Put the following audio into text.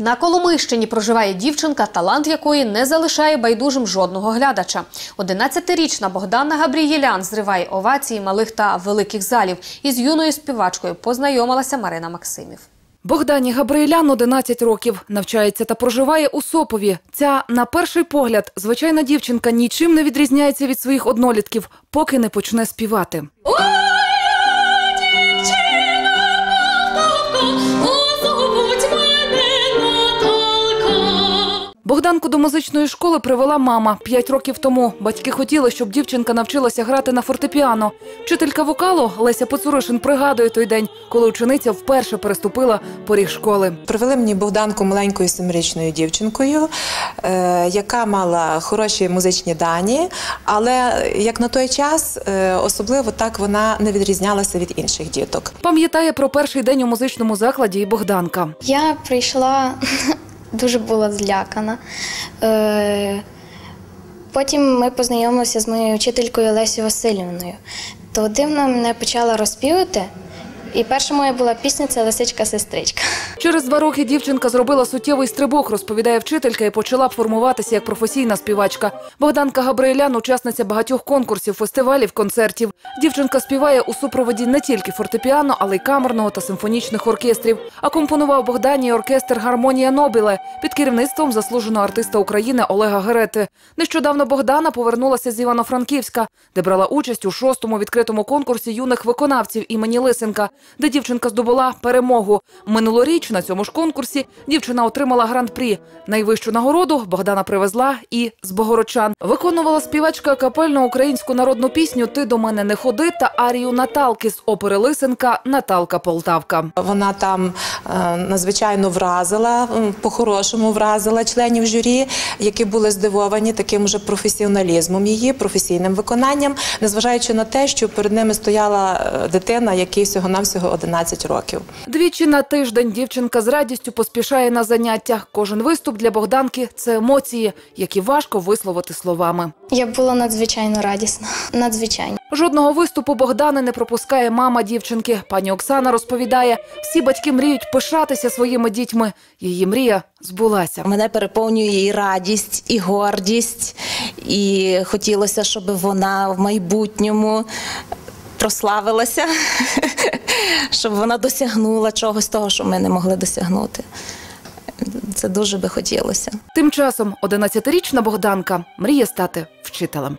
На Коломийщині проживає дівчинка, талант якої не залишає байдужим жодного глядача. 11-річна Богдана Габрієлян зриває овації малих та великих залів. Із юною співачкою познайомилася Марина Максимів. Богдані Габриелян 11 років, навчається та проживає у Сопові. Ця, на перший погляд, звичайна дівчинка нічим не відрізняється від своїх однолітків, поки не почне співати. Богданку до музичної школи привела мама п'ять років тому. Батьки хотіли, щоб дівчинка навчилася грати на фортепіано. Вчителька вокалу Леся Поцуришин пригадує той день, коли учениця вперше переступила поріг школи. Привели мені Богданку маленькою семирічною дівчинкою, е, яка мала хороші музичні дані, але як на той час, е, особливо так вона не відрізнялася від інших діток. Пам'ятає про перший день у музичному закладі і Богданка. Я прийшла дуже була злякана. Е, Потім ми познайомилися з моєю вчителькою Лесією Васильівною. То дивно мене почала розпівати. І перша моя була пісня це Лисичка-сестричка. Через два роки дівчинка зробила суттєвий стрибок, розповідає вчителька, і почала формуватися як професійна співачка. Богданка Габриелян – учасниця багатьох конкурсів, фестивалів, концертів. Дівчинка співає у супроводі не тільки фортепіано, але й камерного та симфонічних оркестрів. А компонував Богдані оркестр Гармонія Нобіле під керівництвом заслуженого артиста України Олега Герети. Нещодавно Богдана повернулася з Івано-Франківська, де брала участь у шостому відкритому конкурсі юних виконавців імені Лисенка, де дівчинка здобула перемогу. Минулоріч на цьому ж конкурсі дівчина отримала гран-прі. Найвищу нагороду Богдана привезла і з Богородчан. Виконувала співачка капельну українську народну пісню Ти до мене не ходи та арію Наталки з опери Лисенка Наталка Полтавка. Вона там е, надзвичайно вразила, по-хорошому вразила членів журі, які були здивовані таким же професіоналізмом її, професійним виконанням, незважаючи на те, що перед ними стояла е, дитина, якій всього-навсього 11 років. Двічі на тиждень дівчинка з радістю поспішає на заняття. Кожен виступ для Богданки це емоції, які важко висловити словами. Я була надзвичайно радісна. Надзвичайно. Жодного виступу Богдани не пропускає мама дівчинки. Пані Оксана розповідає, всі батьки мріють пишатися своїми дітьми. Її мрія збулася. Мене переповнює і радість, і гордість, і хотілося, щоб вона в майбутньому прославилася, щоб вона досягнула чогось того, що ми не могли досягнути. Це дуже би хотілося. Тим часом 11-річна Богданка мріє стати вчителем.